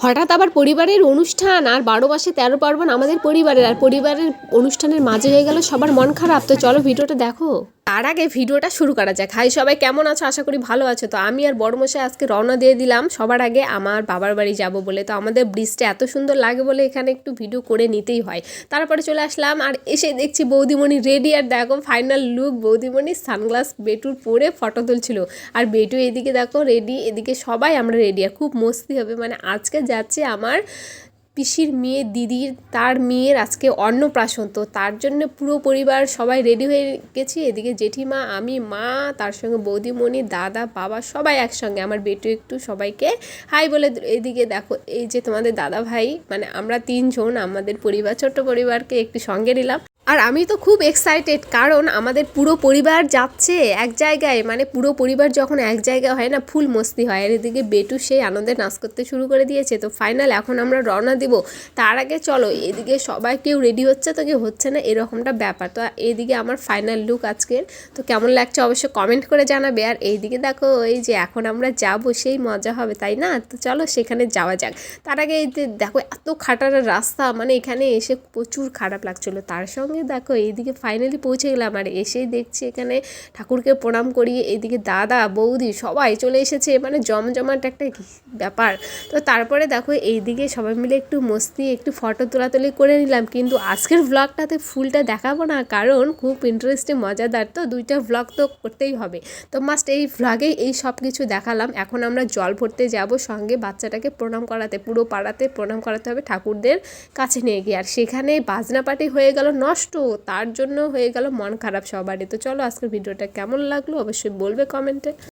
হঠাৎ আবার পরিবারের অনুষ্ঠান আর বারো মাসে তেরো পার্বণ আমাদের পরিবারের, আর পরিবারের অনুষ্ঠানের মাঝে হয়ে গেল সবার মন খারাপ। তো চলো ভিডিওটা দেখো। তার আগে ভিডিওটা শুরু করা যাক। হাই, সবাই কেমন আছো? আশা করি ভালো আছো। তো আমি আর বড় মশাই আজকে রওনা দিয়ে দিলাম। সবার আগে আমার বাবার বাড়ি যাব বলে। তো আমাদের ব্রিজটা এত সুন্দর লাগে বলে এখানে একটু ভিডিও করে নিতেই হয়। তারপরে চলে আসলাম আর এসে দেখছি বৌদিমণি রেডি আর দেখো ফাইনাল লুক বৌদিমণি সানগ্লাস বেটুর পরে ফটো তুলছিল। আর বেটু এদিকে দেখো রেডি এদিকে সবাই আমরা রেডি আর খুব মস্তি হবে। মানে আজকে যাচ্ছে আমার পিসির মেয়ে, দিদির, তার মেয়ের আজকে অন্নপ্রাশন। তো তার জন্য পুরো পরিবার সবাই রেডি হয়ে গেছি। এদিকে জেঠিমা, আমি, মা, তার সঙ্গে বৌদিমণি, দাদা, বাবা সবাই একসঙ্গে। আমার বেটু একটু সবাইকে হাই বলে এদিকে দেখো, এই যে তোমাদের দাদা ভাই মানে আমরা তিনজন, আমাদের পরিবার, ছোট্ট পরিবারকে একটু সঙ্গে নিলাম। আর আমি তো খুব এক্সাইটেড কারণ আমাদের পুরো পরিবার যাচ্ছে এক জায়গায়। মানে পুরো পরিবার যখন এক জায়গায় হয় না, ফুল মস্তি হয়। আর এদিকে বেটু সেই আনন্দে নাচ করতে শুরু করে দিয়েছে। তো ফাইনাল এখন আমরা রওনা দিব। তার আগে চলো, এদিকে সবাই কেউ রেডি হচ্ছে তো কেউ হচ্ছে না, এরকমটা ব্যাপার। তো এদিকে আমার ফাইনাল লুক আজকের। তো কেমন লাগছে অবশ্যই কমেন্ট করে জানাবে। আর এইদিকে দেখো, এই যে এখন আমরা যাব, সেই মজা হবে, তাই না? তো চলো সেখানে যাওয়া যাক। তার আগে এই দেখো, এত খাটার রাস্তা। মানে এখানে এসে প্রচুর খারাপ লাগছিল। তার সঙ্গে দেখো এইদিকে ফাইনালি পৌঁছে গেলাম আর এসেই দেখছি এখানে ঠাকুরকে প্রণাম করিয়ে এইদিকে দাদা, বৌদি সবাই চলে এসেছে। মানে জমজমাট একটা ব্যাপার। তো তারপরে দেখো এইদিকে সবাই মিলে একটু মস্তি, একটু ফটো তোলাতুলি করে নিলাম। কিন্তু আজকের ব্লগটাতে ফুলটা দেখাবো না, কারণ খুব ইন্টারেস্টিং মজাদার। তো দুইটা ব্লগ তো করতেই হবে। তো মাস্ট এই ভ্লগেই এই সব কিছু দেখালাম। এখন আমরা জল ভরতে যাব সঙ্গে বাচ্চাটাকে প্রণাম করাতে, পুরো পাড়াতে প্রণাম করাতে হবে ঠাকুরদের কাছে নিয়ে গিয়ে। আর সেখানে বাজনা পাটি হয়ে গেল নষ্ট তার জন্য হয়ে গেল মন খারাপ সবারই। তো চলো আজকের ভিডিওটা কেমন লাগল অবশ্যই বলবে কমেন্টে।